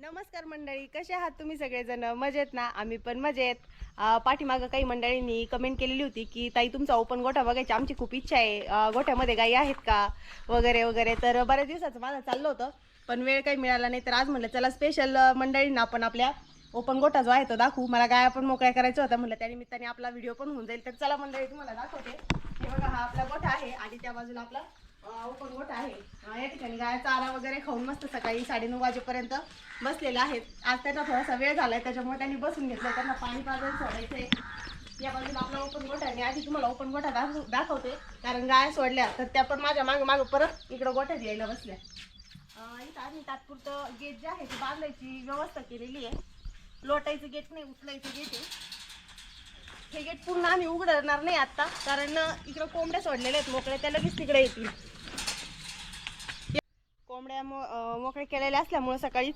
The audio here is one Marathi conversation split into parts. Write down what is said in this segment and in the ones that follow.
नमस्कार मंडळी कसे आहात तुम्ही सगळेजण? मजेत ना? आम्ही पण मजेत. पाठीमागं काही मंडळींनी कमेंट केलेली होती की ताई तुमचा ओपन गोठा बघायची आमची खूप इच्छा आहे. गोठ्यामध्ये गाई आहेत का? वगैरे वगैरे. तर बऱ्याच दिवसाचं माझं चाललं होतं पण वेळ काही मिळाला नाही. तर आज म्हणलं चला स्पेशल मंडळींना आपण आपल्या ओपन गोठा जो आहे तो दाखवू. मला गाय पण मोकळ्या करायचं होता म्हणलं त्यानिमित्ताने आपला व्हिडिओ पण होऊन जाईल. तर चला मंडळी तुम्हाला दाखवते. हे बघा हा आपला गोठा आहे आणि त्या बाजूला आपला ओपन गोठा आहे. अं, गाय ठिकाणी चारा वगैरे खाऊन मस्त सकाळी साडेनऊ वाजेपर्यंत बसलेले आहेत. आज त्यांना थोडासा वेळ झालाय त्याच्यामुळे त्यांनी बसून घेतलं त्यांना पाणी पाजून सोडायचंय. या बाजूला आपला ओपन गोठा आहे. आणि आधी तुम्हाला ओपन गोठा दाखव दाखवते. कारण गाया सोडल्या तर त्या पण माझ्या मागं मागं परत इकडं गोठ्यात यायला बसल्या. इथं आम्ही तात्पुरतं गेट जे आहे ते बांधायची व्यवस्था केलेली आहे. लोटायचं गेट नाही उचलायचं गेट आहे. हे गेट पूर्ण आम्ही उघडणार नाही आत्ता कारण इकडं कोंबड्या सोडलेल्या आहेत मोकळ्या. त्या लगेच तिकडे येतील. कोंबड्या मो मोकळे केलेल्या असल्यामुळे सकाळीच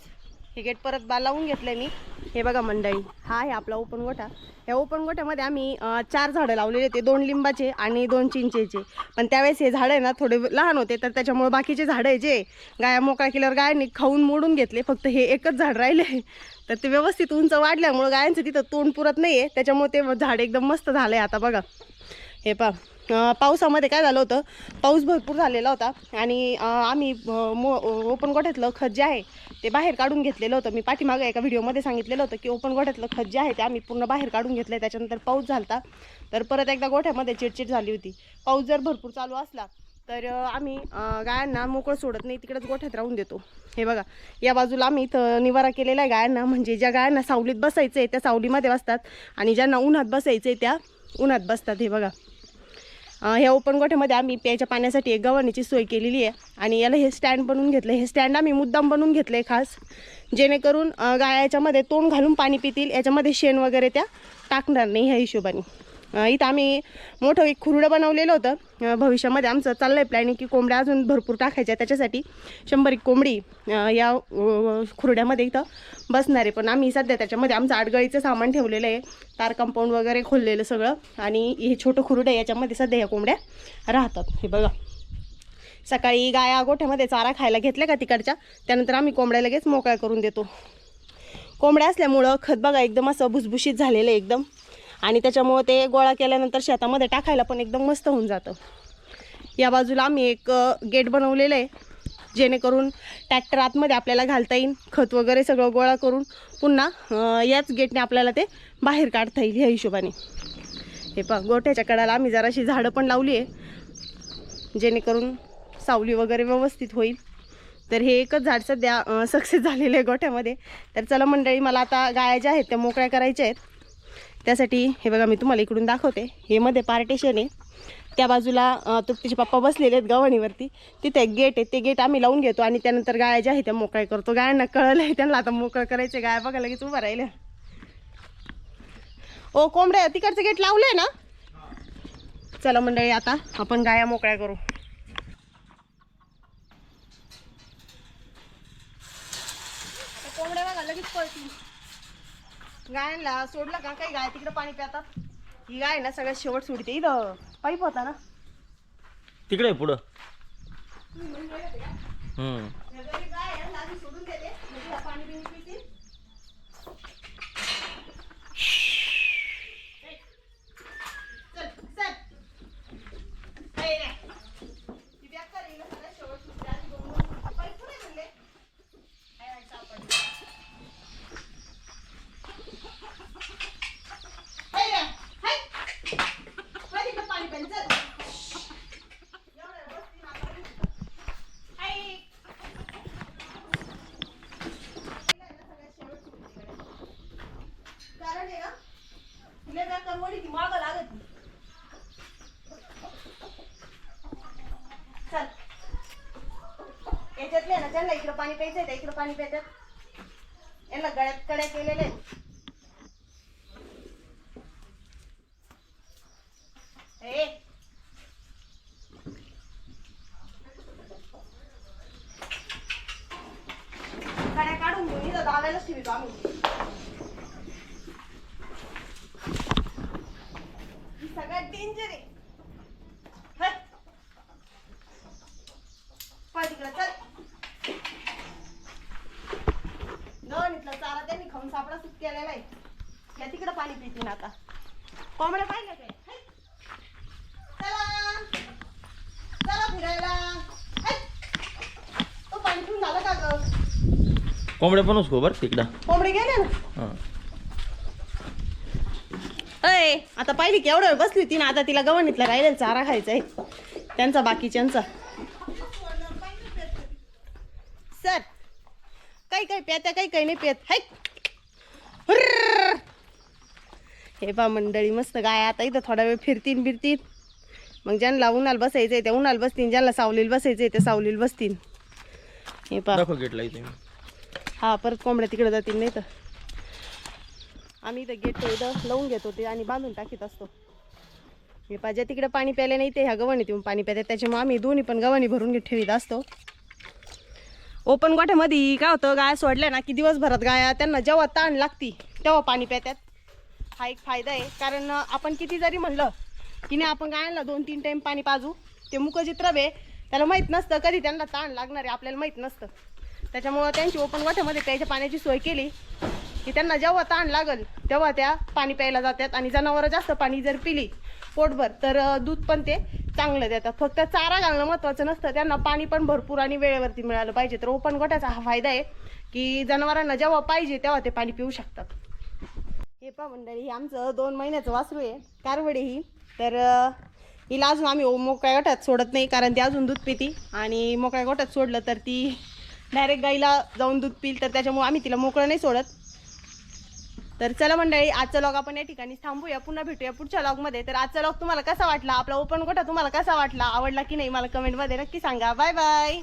हे गेट परत बा लावून घेतलंय मी. हे बघा मंडळी हा आहे आपला ओपन गोठा. या ओपन गोठ्यामध्ये आम्ही चार झाडं लावलेले होते दोन लिंबाचे आणि दोन चिंचेचे. पण त्यावेळेस हे झाडं आहे ना थोडे लहान होते तर त्याच्यामुळे बाकीचे झाडं आहे जे गाया मोकळा केल्यावर गायांनी खाऊन मोडून घेतले. फक्त हे एकच झाड राहिले. तर ते व्यवस्थित उंच वाढल्यामुळं गायांचं तिथं तोंड पुरत नाही आहे त्याच्यामुळे ते झाड एकदम मस्त झालं आहे आता बघा. हे पा पावसामध्ये काय झालं होतं? पाऊस भरपूर झालेला होता आणि आम्ही मो ओपन गोठ्यातलं खत जे आहे ते बाहेर काढून घेतलेलं होतं. मी पाठीमागं एका व्हिडिओमध्ये सांगितलेलं होतं की ओपन गोठ्यातलं खत जे आहे ते आम्ही पूर्ण बाहेर काढून घेतलं त्याच्यानंतर पाऊस झाला तर परत एकदा गोठ्यामध्ये चिडचिड झाली होती. पाऊस जर भरपूर चालू असला तर आम्ही गायांना मोकळं सोडत नाही. तिकडंच गोठ्यात राहून देतो. हे बघा. या बाजूला आम्ही इथं निवारा केलेला आहे गायांना. म्हणजे ज्या गायांना सावलीत बसायचं आहे त्या सावलीमध्ये बसतात. आणि ज्यांना उन्हात बसायचं आहे त्या उन्हात बसतात. हे बघा. ह्या ओपन गोठ्यामध्ये आम्ही प्यायच्या पाण्यासाठी एक गव्हाणीची सोय केलेली आहे. आणि याला हे स्टँड बनवून घेतलं हे स्टँड आम्ही मुद्दाम बनवून घेतलं आहे खास. जेणेकरून अं, गाया याच्यामध्ये तोंड घालून पाणी पितील. याच्यामध्ये शेण वगैरे त्या टाकणार नाही ह्या हिशोबाने. इथं आम्ही मोठं एक खुरडं बनवलेलं होतं. भविष्यामध्ये आमचं चाललं आहे प्लॅनिंग की कोंबड्या अजून भरपूर टाकायच्या त्याच्यासाठी शंभर एक कोंबडी या खुरड्यामध्ये इथं बसणार आहे. पण आम्ही सध्या त्याच्यामध्ये आमचं आडगळीचं सामान ठेवलेलं आहे. तार कंपाऊंड वगैरे खोललेलं सगळं. आणि हे छोटं खुरडं आहे. याच्यामध्ये सध्या ह्या कोंबड्या राहतात. हे बघा. सकाळी गाया गोठ्यामध्ये चारा खायला घेतल्या का तिकडच्या? त्यानंतर आम्ही कोंबड्या लगेच मोकळ्या करून देतो. कोंबड्या असल्यामुळं खत बघा एकदम असं भुसभुशीत झालेलं आहे एकदम. आणि त्याच्यामुळं ते गोळा केल्यानंतर शेतामध्ये टाकायला पण एकदम मस्त होऊन जातं. या बाजूला आम्ही एक गेट बनवलेलं आहे जेणेकरून ट्रॅक्टर आतमध्ये आपल्याला घालता येईल खत वगैरे सगळं गोळा करून पुन्हा याच गेटने आपल्याला ते बाहेर काढता येईल ह्या हिशोबाने. हे पहा गोठ्याच्या कडाला आम्ही जराशी झाडं पण लावली आहे जेणेकरून सावली वगैरे व्यवस्थित होईल. तर हे एकच झाड सध्या सक्सेस झालेलं आहे गोठ्यामध्ये. तर चला मंडळी मला आता गाया ज्या आहेत त्या मोकळ्या करायच्या आहेत. त्यासाठी हे बघा मी तुम्हाला इकडून दाखवते. हे मध्ये पार्टेशन आहे. त्या बाजूला अं, तृप्तीचे पप्पा बसलेले आहेत गव्हाणीवरती. तिथे एक गेट आहे. ते गेट आम्ही लावून घेतो आणि त्यानंतर गाया ज्या आहेत त्या मोकळ्या करतो. गायांना कळलं आहे त्यांना. आता मोकळं करायचं गाया बघा लगेच उभं राहिल्या. ओ कोंबड्या तिकडचं गेट लावलंय ना? चला मंडळी आता आपण गाया मोकळ्या करू. कोंबड्या बघा लगेच पळतील. गायांना सोडलं का? काही गाय तिकडे पाणी पितात. ही गाय ना सगळ्यात शेवट सोडते इथं. पाईप होता ना? तिकडे पुढं. हम्म. या घरी गाय आहे, लादी सोडून देते म्हणजे ह्या पाणी बिणी पितील ए, चल चल ए, रे. ती बॅग कर, हिला सगळ्यात शेवट सुटते. आधी बघून. पाईप कुठे म्हणले? आहे, आहे, सापडलं. हाय रे, हाय. हाय, इकडं पाणी प्यायला, चल. एवढं वस्ती नाकाला. हाय. कारण आहे ना तिला जर करवडी ती मागं लागत नाही. चल याच्यातले ना त्यांना इकडं पाणी प्यायचं त्या इकडं पाणी प्यायच्यात यांना गळ्यात कड्या केलेले आहेत. कड्या काढून घेऊन इथं दाबायलाच ठेवतो आम्ही ही सगळ्यात डेंजर आहे हट. पळ तिकडं चल No. कापडा सुट केलेला आहे या तिकडं पाणी पितील आता कोंबड्या पाहिल्या काय हाय. चला चला फिरायला हाय. तो पाणी पिऊन झालं का ग कोंबड्या पण उसको बरं तिकडं. कोंबडे गेले ना? हां. अय आता पाहिली की एवढं वेळ बसली होती ना आता तिला गव्हाणीतला राहिलेला चारा खायचा आहे. त्यांचा बाकीच्यांचा. सर काही काही प्यात्या काही काही नाही पेत हाय. हुर्र. हे पा मंडळी मस्त गाय आता इथं थोडा वेळ फिरतीन बिरतीन. मग ज्यांना उन्हाल बसायचंय त्या उन्हाल बसतील ज्यांना सावलील बसायचंय त्या सावलील बसतील हे पा दाखव गेटला इथे. हा परत कोंबड्या तिकडे जातील नाही तर. आम्ही इथं गेट इथं लावून घेतो ते आणि बांधून टाकीत असतो. हे पाहिजे तिकडे पाणी प्यायला नाही ते ह्या गव्हाणीत येऊन पाणी प्यायतात त्याच्यामुळे आम्ही दोन्ही पण गव्हाणी भरून घेत ठेवीत असतो. ओपन गोठ्यामध्ये काय होतं गाय सोडल्या ना की दिवसभरात गाया त्यांना जेव्हा ताण लागती तेव्हा पाणी प्यातात हा एक फायदा आहे कारण आपण किती जरी म्हणलं की नाही आपण गायांना दोन तीन टाईम पाणी पाजू ते मुखचित्र आहे. त्याला माहीत नसतं कधी त्यांना ताण लागणार आहे आपल्याला माहीत नसतं. त्याच्यामुळं त्यांची ओपन गोठ्यामध्ये प्यायच्या पाण्याची सोय केली की त्यांना जेव्हा ताण लागल तेव्हा त्या पाणी प्यायला जातात. आणि जनावरं जास्त पाणी जर पिली पोटभर तर दूध पण ते चांगलं देतात. फक्त चारा घालणं महत्त्वाचं नसतं. त्यांना पाणी पण भरपूर आणि वेळेवरती मिळालं पाहिजे. तर ओपन गोठ्याचा हा फायदा आहे की जनावरांना जेव्हा पाहिजे तेव्हा ते पाणी पिऊ शकतात. हे पा मंडळी हे आमचं दोन महिन्याचं वासरू आहे. कारवडे ही. तर हिला अजून आम्ही ओ- मोकळ्या गोठ्यात सोडत नाही कारण ती अजून दूध पिती. आणि मोकळ्या गोठ्यात सोडलं तर ती डायरेक्ट गाईला जाऊन दूध पिल तर त्याच्यामुळे आम्ही तिला मोकळं नाही सोडत. तर चला मंडळी आजचा लॉग आपण या ठिकाणी थांबूया. पुन्हा भेटूया पुढच्या लॉगमध्ये तर आजचा लॉग तुम्हाला कसा वाटला? आपला ओपन गोठा तुम्हाला कसा वाटला? आवडला की नाही? मला कमेंटमध्ये नक्की सांगा. Bye bye